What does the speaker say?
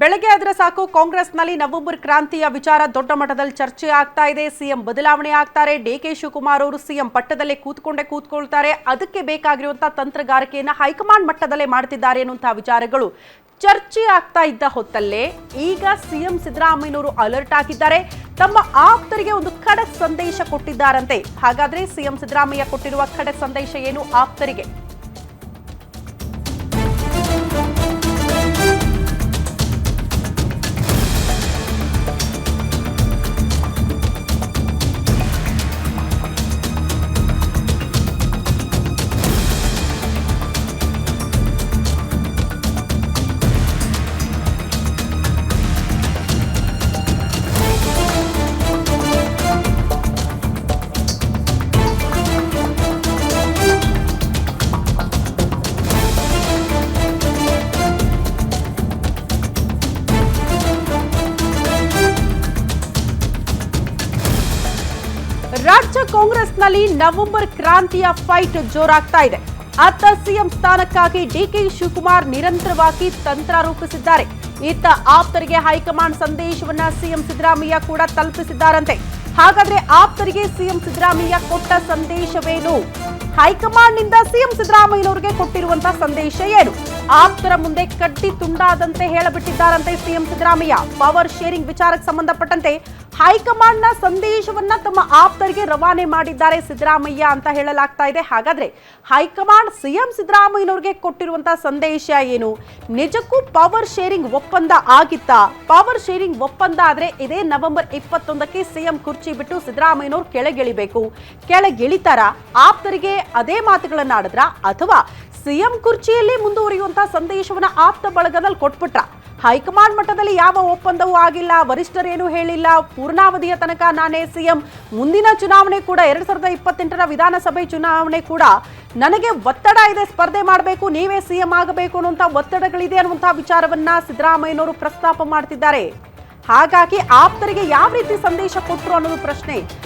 ಬೆಳಗ್ಗೆ ಆದ್ರೆ ಸಾಕು, ಕಾಂಗ್ರೆಸ್ನಲ್ಲಿ ನವೆಂಬರ್ ಕ್ರಾಂತಿಯ ವಿಚಾರ ದೊಡ್ಡ ಮಟ್ಟದಲ್ಲಿ ಚರ್ಚೆ ಆಗ್ತಾ ಇದೆ. ಸಿಎಂ ಬದಲಾವಣೆ ಆಗ್ತಾರೆ. ಡಿ ಕೆ ಶಿವಕುಮಾರ್ ಅವರು ಸಿಎಂ ಪಟ್ಟದಲ್ಲೇ ಕೂತ್ಕೊಂಡೇ ಕೂತ್ಕೊಳ್ತಾರೆ. ಅದಕ್ಕೆ ಬೇಕಾಗಿರುವಂತಹ ತಂತ್ರಗಾರಿಕೆಯನ್ನ ಹೈಕಮಾಂಡ್ ಮಟ್ಟದಲ್ಲೇ ಮಾಡ್ತಿದ್ದಾರೆ ಅನ್ನುವಂತಹ ವಿಚಾರಗಳು ಚರ್ಚೆ ಆಗ್ತಾ ಇದ್ದ ಹೊತ್ತಲ್ಲೇ ಈಗ ಸಿಎಂ ಸಿದ್ದರಾಮಯ್ಯನವರು ಅಲರ್ಟ್ ಆಗಿದ್ದಾರೆ ತಮ್ಮ ಆಪ್ತರಿಗೆ ಒಂದು ಖಡಕ್ ಸಂದೇಶ ಕೊಟ್ಟಿದ್ದಾರಂತೆ. ಹಾಗಾದ್ರೆ ಸಿಎಂ ಸಿದ್ದರಾಮಯ್ಯ ಕೊಟ್ಟಿರುವ ಖಡಕ್ ಸಂದೇಶ ಏನು ಆಪ್ತರಿಗೆ? ರಾಜ್ಯ ಕಾಂಗ್ರೆಸ್ನಲ್ಲಿ ನವೆಂಬರ್ ಕ್ರಾಂತಿಯ ಫೈಟ್ ಜೋರಾಗ್ತಾ ಇದೆ. ಅತ್ತ ಸಿಎಂ ಸ್ಥಾನಕ್ಕಾಗಿ ಡಿಕೆ ಶಿವಕುಮಾರ್ ನಿರಂತರವಾಗಿ ತಂತ್ರ ರೂಪಿಸಿದ್ದಾರೆ. ಇತ್ತ ಆಪ್ತರಿಗೆ ಹೈಕಮಾಂಡ್ ಸಂದೇಶವನ್ನ ಸಿಎಂ ಸಿದ್ದರಾಮಯ್ಯ ಕೂಡ ತಲುಪಿಸಿದ್ದಾರಂತೆ. ಹಾಗಾದ್ರೆ ಆಪ್ತರಿಗೆ ಸಿಎಂ ಸಿದ್ದರಾಮಯ್ಯ ಕೊಟ್ಟ ಸಂದೇಶವೇನು? ಹೈಕಮಾಂಡ್ನಿಂದ ಸಿಎಂ ಸಿದ್ದರಾಮಯ್ಯನವರಿಗೆ ಕೊಟ್ಟಿರುವಂತಹ ಸಂದೇಶ ಏನು? ಆಪ್ತರ ಮುಂದೆ ಕಡ್ಡಿ ತುಂಡಾದಂತೆ ಹೇಳಬಿಟ್ಟಿದ್ದಾರಂತೆ ಸಿಎಂ ಸಿದ್ದರಾಮಯ್ಯ. ಪವರ್ ಶೇರಿಂಗ್ ವಿಚಾರಕ್ಕೆ ಸಂಬಂಧಪಟ್ಟಂತೆ ಹೈಕಮಾಂಡ್ನ ಸಂದೇಶವನ್ನ ತಮ್ಮ ಆಪ್ತರಿಗೆ ರವಾನೆ ಮಾಡಿದ್ದಾರೆ ಸಿದ್ದರಾಮಯ್ಯ ಅಂತ ಹೇಳಲಾಗ್ತಾ ಇದೆ. ಹಾಗಾದ್ರೆ ಹೈಕಮಾಂಡ್ ಸಿಎಂ ಸಿದ್ದರಾಮಯ್ಯನವರಿಗೆ ಕೊಟ್ಟಿರುವಂತಹ ಸಂದೇಶ ಏನು? ನಿಜಕ್ಕೂ ಪವರ್ ಶೇರಿಂಗ್ ಒಪ್ಪಂದ ಆಗಿತ್ತಾ? ಪವರ್ ಶೇರಿಂಗ್ ಒಪ್ಪಂದ ಆದ್ರೆ ಇದೇ ನವೆಂಬರ್ ಇಪ್ಪತ್ತೊಂದಕ್ಕೆ ಸಿಎಂ ಕುರ್ಚಿ ಬಿಟ್ಟು ಸಿದ್ದರಾಮಯ್ಯನವ್ರು ಕೆಳಗಿಳಿಬೇಕು. ಕೆಳಗಿಳಿತಾರ? ಆಪ್ತರಿಗೆ ಅದೇ ಮಾತುಗಳನ್ನ ಆಡಿದ್ರ? ಅಥವಾ ಸಿಎಂ ಕುರ್ಚಿಯಲ್ಲಿ ಮುಂದುವರಿಯುವಂತಹ ಸಂದೇಶವನ್ನ ಆಪ್ತ ಬಳಗದಲ್ಲಿ ಕೊಟ್ಬಿಟ್ರ? ಹೈಕಮಾಂಡ್ ಮಟ್ಟದಲ್ಲಿ ಯಾವ ಒಪ್ಪಂದವೂ ಆಗಿಲ್ಲ. ವರಿಷ್ಠರೇನು ಹೇಳಿಲ್ಲ. ಪೂರ್ಣಾವಧಿಯ ತನಕ ನಾನೇ ಸಿಎಂ. ಮುಂದಿನ ಚುನಾವಣೆ ಕೂಡ ಎರಡ್ ಸಾವಿರದ ಇಪ್ಪತ್ತೆಂಟರ ವಿಧಾನಸಭೆ ಚುನಾವಣೆ ಕೂಡ ನನಗೆ ಒತ್ತಡ ಇದೆ, ಸ್ಪರ್ಧೆ ಮಾಡಬೇಕು, ನೀವೇ ಸಿಎಂ ಆಗಬೇಕು ಅನ್ನುವಂಥ ಒತ್ತಡಗಳಿದೆ ಅನ್ನುವಂಥ ವಿಚಾರವನ್ನ ಸಿದ್ದರಾಮಯ್ಯನವರು ಪ್ರಸ್ತಾಪ ಮಾಡ್ತಿದ್ದಾರೆ. ಹಾಗಾಗಿ ಆಪ್ತರಿಗೆ ಯಾವ ರೀತಿ ಸಂದೇಶ ಕೊಟ್ಟರು ಅನ್ನೋದು ಪ್ರಶ್ನೆ.